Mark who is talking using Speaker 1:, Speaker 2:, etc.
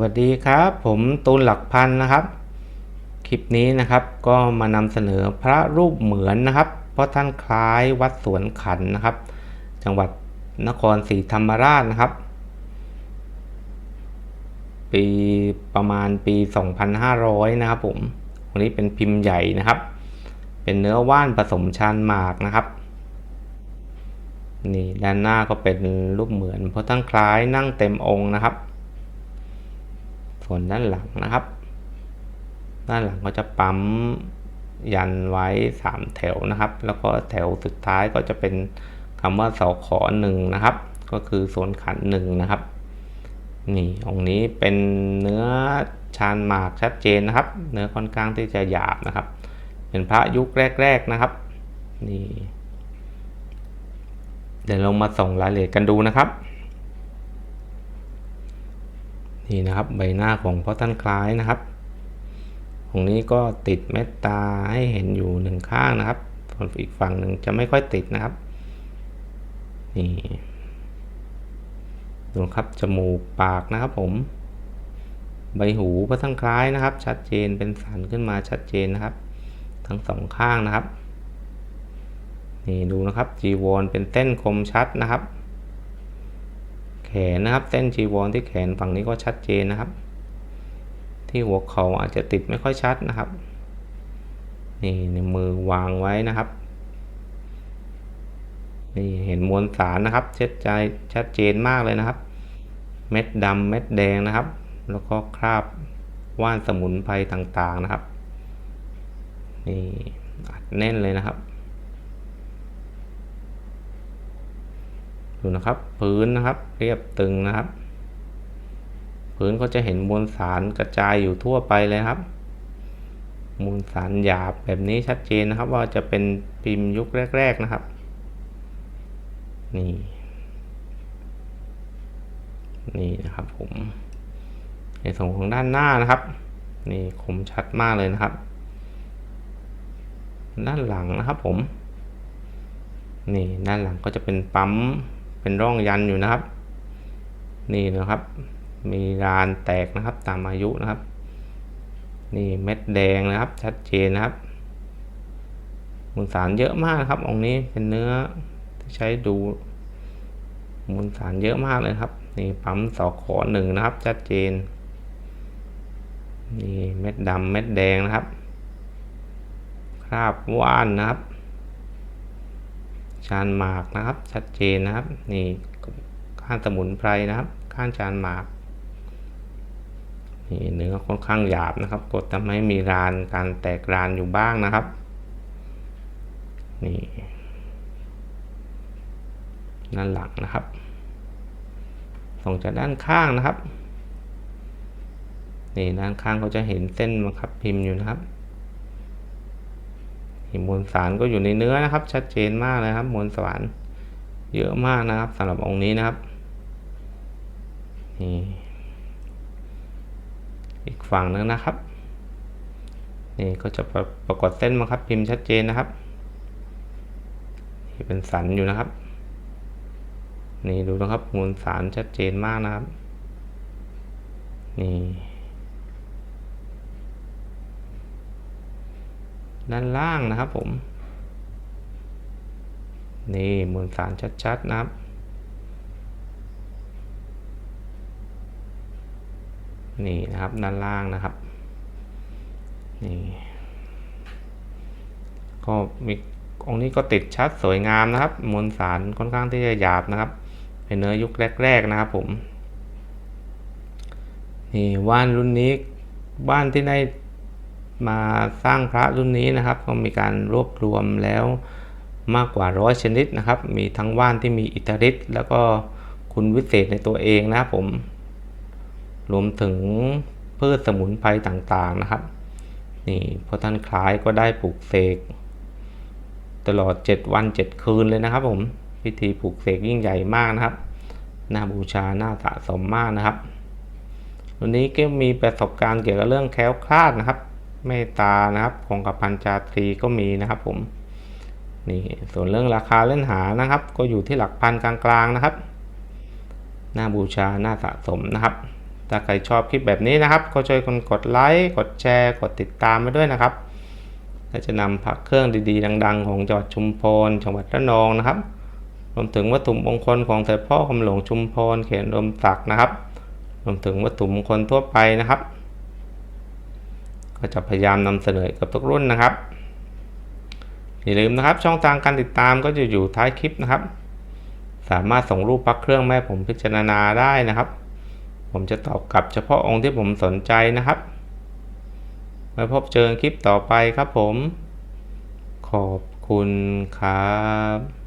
Speaker 1: วัสดีครับ ผมตูนหลักพันนะครับ คลิปนี้นะครับก็มานำเสนอพระรูปเหมือนนะครับ เพราะท่านคล้ายวัดสวนขันนะครับ จังหวัดนครศรีธรรมราชนะครับ ปีประมาณปี 2500 นะครับผมวันนี้เป็นพิมพ์ใหญ่นะครับ เป็นเนื้อว่านผสมชานหมากนะครับนี่ด้านหน้าก็เป็นรูปเหมือนเพราะท่านคล้ายนั่งเต็มองค์นะครับ ส่วนด้านหลังนะครับ ด้านหลังก็จะปั๊มยันไว้ 3 แถวนะครับ แล้วก็แถวสุดท้ายก็จะเป็นคำว่าสอขอหนึ่งนะครับ ก็คือส่วนขันหนึ่งนะครับ นี่องค์นี้เป็นเนื้อชานหมากชัดเจนนะครับ เนื้อค่อนข้างที่จะหยาบนะครับ เป็นพระยุคแรก ๆนะครับ นี่ เดี๋ยวเรามาส่องรายละเอียดกันดูนะครับ นี่นะครับใบหน้าของพ่อท่านคล้ายนะครับองนี้ก็ติดเมตตาให้เห็นอยู่หนึ่งข้างนะครับส่วนอีกฝั่งหนึ่งจะไม่ค่อยติดนะครับ นี่ดูครับจมูกปากนะครับผม ใบหูพระท่านคล้ายนะครับ ชัดเจนเป็นสันขึ้นมาชัดเจนนะครับ ทั้งสองข้างนะครับ นี่ดูนะครับจีวรเป็นเต้นคมชัดนะครับ นนะครับ เส้นจีวรที่แขนฝั่งนี้ก็ชัดเจนนะครับ ที่หัวเขาอาจจะติดไม่ค่อยชัดนะครับ นี่ในมือวางไว้นะครับ นี่เห็นมวลสารนะครับชัดใจชัดเจนมากเลยนะครับ เม็ดดำเม็ดแดงนะครับ แล้วก็คราบว่านสมุนไพรต่างๆนะครับ นี่อัดแน่นเลยนะครับ ดูนะครับ พื้นนะครับ เรียบตึงนะครับ พื้นก็จะเห็นมวลสารกระจายอยู่ทั่วไปเลยครับมวลสารหยาบแบบนี้ชัดเจนนะครับ ว่าจะเป็นพิมพ์ยุคแรก ๆนะครับ นี่ นี่นะครับผมในส่วนของด้านหน้านะครับ นี่คมชัดมากเลยนะครับ ด้านหลังนะครับผม นี่ด้านหลังก็จะเป็นปั๊ม เป็นร่องยันอยู่นะครับ นี่นะครับ มีรานแตกนะครับตามอายุนะครับ นี่เม็ดแดงนะครับ ชัดเจนนะครับมูลสารเยอะมากครับ องนี้เป็นเนื้อที่ใช้ดูมูลสารเยอะมากเลยครับ นี่ปั๊มสอขอหนึ่งนะครับ ชัดเจน นี่เม็ดดำเม็ดแดงนะครับ คราบว่านนะครับ ชานหมากนะครับ ชัดเจนนะครับนี่ข้างสมุนไพรนะครับข้างชานหมากนี่เนื้อค่อนข้างหยาบนะครับ กดทำให้มีรานการแตกรานอยู่บ้างนะครับนี่ด้านหลังนะครับส่งจากด้านข้างนะครับนี่ด้านข้างเขาจะเห็นเส้นบังคับพิมพ์อยู่นะครับ มวลสารก็อยู่ในเนื้อนะครับ ชัดเจนมากเลยครับ มวลสารเยอะมากนะครับสำหรับองค์นี้นะครับนี่อีกฝั่งนึงนะครับนี่ก็จะปรปรากฏเส้นมาครับ พิมพ์ชัดเจนนะครับนี่เป็นสันอยู่นะครับ นี่ดูนะครับมวลสารชัดเจนมากนะครับนี่ ด้านล่างนะครับผม นี่มวลสารชัดๆนะครับ นี่นะครับด้านล่างนะครับนี่ก็มีองค์นี้ก็ติดชัดสวยงามนะครับ มวลสารค่อนข้างที่จะหยาบนะครับ เป็นเนื้อยุคแรก ๆนะครับผมนี่ว่านรุ่นนี้บ้านที่ได้ มาสร้างพระรุ่นนี้นะครับ ก็มีการรวบรวมแล้วมากกว่าร้อยชนิดนะครับ มีทั้งว่านที่มีอิทธิฤทธิ์แล้วก็คุณวิเศษในตัวเองนะครับผม รวมถึงพืชสมุนไพรต่างๆนะครับ นี่พอท่านคล้ายก็ได้ปลูกเสกตลอด 7 วัน 7 คืนเลยนะครับผม พิธีปลูกเสกยิ่งใหญ่มากนะครับน่าบูชาน่าสะสมมากนะครับวันนี้ก็มีประสบการณ์เกี่ยวกับเรื่องแคล้วคลาดนะครับ เมตตานะครับของกับพันจาตรีก็มีนะครับผมนี่ส่วนเรื่องราคาเล่นหานะครับ ก็อยู่ที่หลักพันกลางๆนะครับน่าบูชาน่าสะสมนะครับถ้าใครชอบคลิปแบบนี้นะครับ ก็ช่วยคนกดไลค์กดแชร์ กดติดตามไปด้วยนะครับและจะนำพระเครื่องดีๆ ดัง ๆ ของจังหวัดชุมพรจังหวัดระนองนะครับรวมถึงวัตถุมงคลของเสด็จพ่อคำหลวงชุมพรเขตรวมศักนะครับรวมถึงวัตถุมงคลทั่วไปนะครับ ก็จะพยายามนำเสนอกับทุกรุ่นนะครับอย่าลืมนะครับช่องทางการติดตามก็จะอยู่ท้ายคลิปนะครับ สามารถส่งรูปพระเครื่องแม่ผมพิจารณาได้นะครับ ผมจะตอบกลับเฉพาะองค์ที่ผมสนใจนะครับไว้พบเจอคลิปต่อไปครับผม ขอบคุณครับ